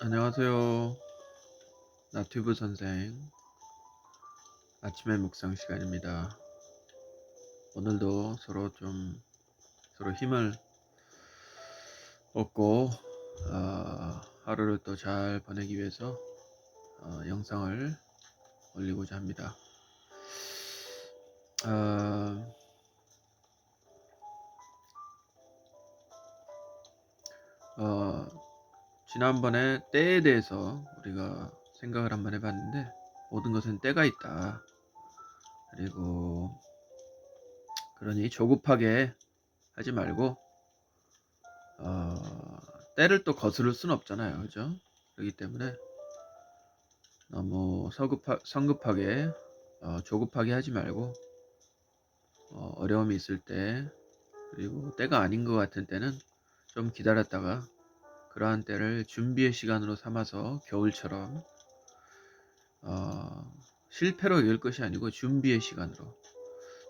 안녕하세요. 나튜브 선생. 아침의 묵상 시간입니다. 오늘도 서로 좀, 서로 힘을 얻고, 어, 하루를 또 잘 보내기 위해서, 어, 영상을 올리고자 합니다. 어, 지난번에 때에 대해서 우리가 생각을 한번 해봤는데 모든 것은 때가 있다. 그리고 그러니 조급하게 하지 말고 어, 때를 또 거스를 수는 없잖아요, 그죠? 그렇기 때문에 너무 서급하, 성급하게 어, 조급하게 하지 말고 어, 어려움이 있을 때 그리고 때가 아닌 것 같은 때는 좀 기다렸다가 그러한 때를 준비의 시간으로 삼아서 겨울처럼 어, 실패로 이을 것이 아니고 준비의 시간으로.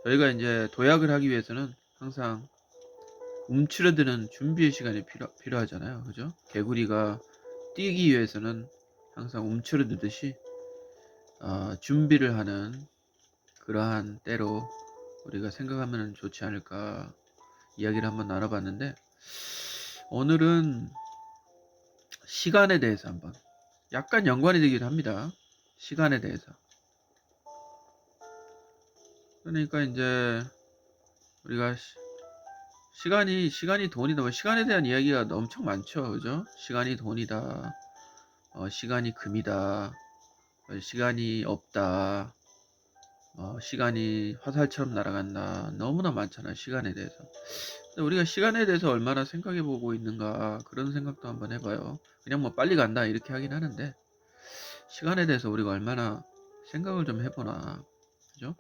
저희가 이제 도약을 하기 위해서는 항상 움츠러드는 준비의 시간이 필요, 필요하잖아요. 그죠? 개구리가 뛰기 위해서는 항상 움츠러들듯이 어, 준비를 하는 그러한 때로 우리가 생각하면 좋지 않을까 이야기를 한번 나눠봤는데 오늘은 시간에 대해서 한번 약간 연관이 되기도 합니다. 시간에 대해서. 그러니까 이제 우리가 시, 간이 시간이 돈이다. 뭐 시간에 대한 이야기가 엄청 많죠, 그죠? 시간이 돈이다. 어, 시간이 금이다. 어, 시간이 없다. 어, 시간이 화살처럼 날아간다. 너무나 많잖아, 시간에 대해서. 우리가 시간에 대해서 얼마나 생각해 보고 있는가, 그런 생각도 한번 해봐요. 그냥 뭐 빨리 간다, 이렇게 하긴 하는데, 시간에 대해서 우리가 얼마나 생각을 좀 해보나, 그죠?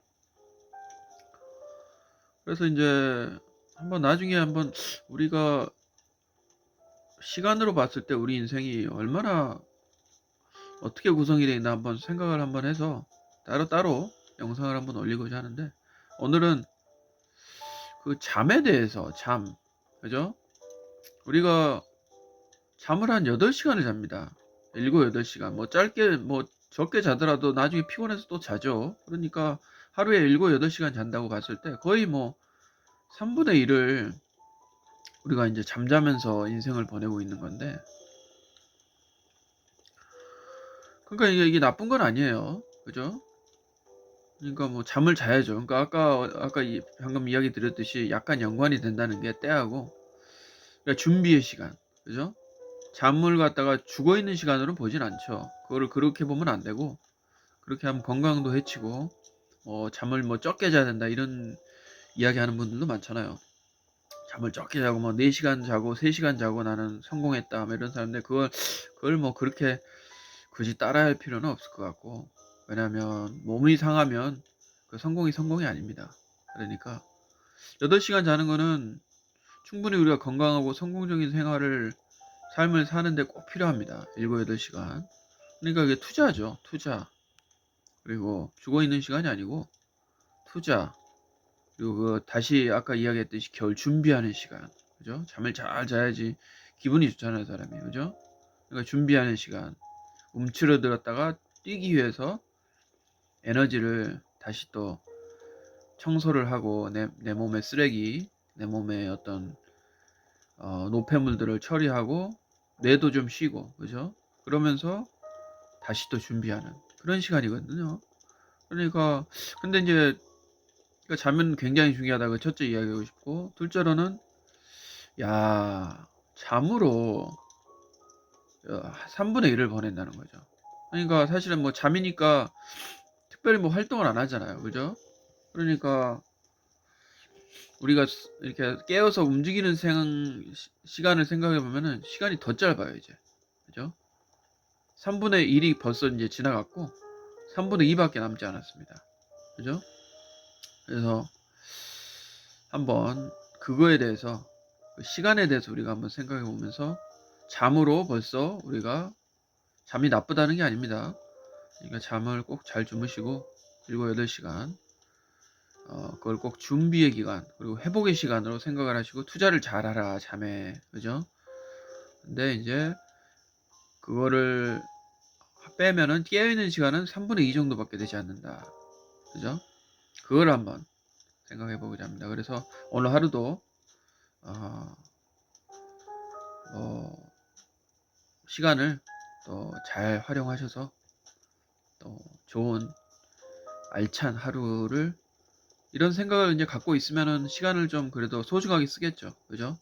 그래서 이제, 한번 나중에 한번 우리가 시간으로 봤을 때 우리 인생이 얼마나 어떻게 구성이 되어 있나 한번 생각을 한번 해서 따로따로 영상을 한번 올리고자 하는데 오늘은 그 잠에 대해서 잠 그죠? 우리가 잠을 한 8시간을 잡니다. 7, 8시간. 뭐 짧게 뭐 적게 자더라도 나중에 피곤해서 또 자죠. 그러니까 하루에 7, 8시간 잔다고 봤을 때 거의 뭐 3분의 1을 우리가 이제 잠자면서 인생을 보내고 있는 건데 그러니까 이게, 이게 나쁜 건 아니에요. 그죠? 그러니까 뭐 잠을 자야죠. 그러니까 아까 아까 이, 방금 이야기 드렸듯이 약간 연관이 된다는 게 때하고 그러니까 준비의 시간, 그죠? 잠을 갖다가 죽어 있는 시간으로 보진 않죠. 그거를 그렇게 보면 안 되고 그렇게 하면 건강도 해치고 뭐 잠을 뭐 적게 자야 된다 이런 이야기하는 분들도 많잖아요. 잠을 적게 자고 뭐 4시간 자고 3시간 자고 나는 성공했다 뭐 이런 사람들 그걸 그걸 뭐 그렇게 굳이 따라야 할 필요는 없을 것 같고 왜냐하면 몸이 상하면 그 성공이 성공이 아닙니다. 그러니까 8시간 자는 거는 충분히 우리가 건강하고 성공적인 생활을 삶을 사는데 꼭 필요합니다. 7, 8시간. 그러니까 이게 투자죠. 투자. 그리고 죽어 있는 시간이 아니고 투자. 그리고 그 다시 아까 이야기했듯이 겨울 준비하는 시간. 그죠? 잠을 잘 자야지 기분이 좋잖아요, 사람이. 그죠? 그러니까 준비하는 시간. 움츠러들었다가 뛰기 위해서 에너지를 다시 또 청소를 하고 내, 내 몸의 쓰레기, 내 몸의 어떤 어, 노폐물들을 처리하고 뇌도 좀 쉬고 그죠? 그러면서 다시 또 준비하는 그런 시간이거든요. 그러니까 근데 이제 그러니까 자면 굉장히 중요하다. 그 첫째 이야기하고 싶고 둘째로는 야 잠으로 3분의 1을 보낸다는 거죠. 그러니까 사실은 뭐 잠이니까 특별히 뭐 활동을 안 하잖아요. 그죠? 그러니까 우리가 이렇게 깨어서 움직이는 생, 시간을 생각해 보면은 시간이 더 짧아요, 이제. 그죠? 3분의 1이 벌써 이제 지나갔고 3분의 2밖에 남지 않았습니다. 그죠? 그래서 한번 그거에 대해서 그 시간에 대해서 우리가 한번 생각해 보면서 잠으로 벌써 우리가 잠이 나쁘다는 게 아닙니다. 그러니까 잠을 꼭 잘 주무시고 7, 8시간 어, 그걸 꼭 준비의 기간 그리고 회복의 시간으로 생각을 하시고 투자를 잘 하라 잠에 그죠? 근데 이제 그거를 빼면은 깨어있는 시간은 3분의 2 정도밖에 되지 않는다. 그죠? 그걸 한번 생각해 보고자 합니다. 그래서 오늘 하루도 어, 뭐 시간을 또 잘 활용하셔서 또 좋은 알찬 하루를 이런 생각을 이제 갖고 있으면은 시간을 좀 그래도 소중하게 쓰겠죠. 그죠?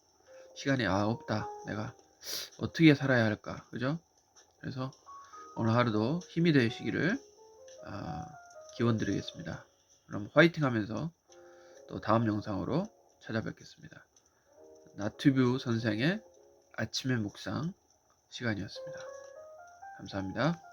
시간이 아 없다. 내가 어떻게 살아야 할까? 그죠? 그래서 오늘 하루도 힘이 되시기를 아, 기원 드리겠습니다. 그럼 화이팅 하면서 또 다음 영상으로 찾아뵙겠습니다. 나튜브 선생의 아침의 묵상 시간이었습니다. 감사합니다.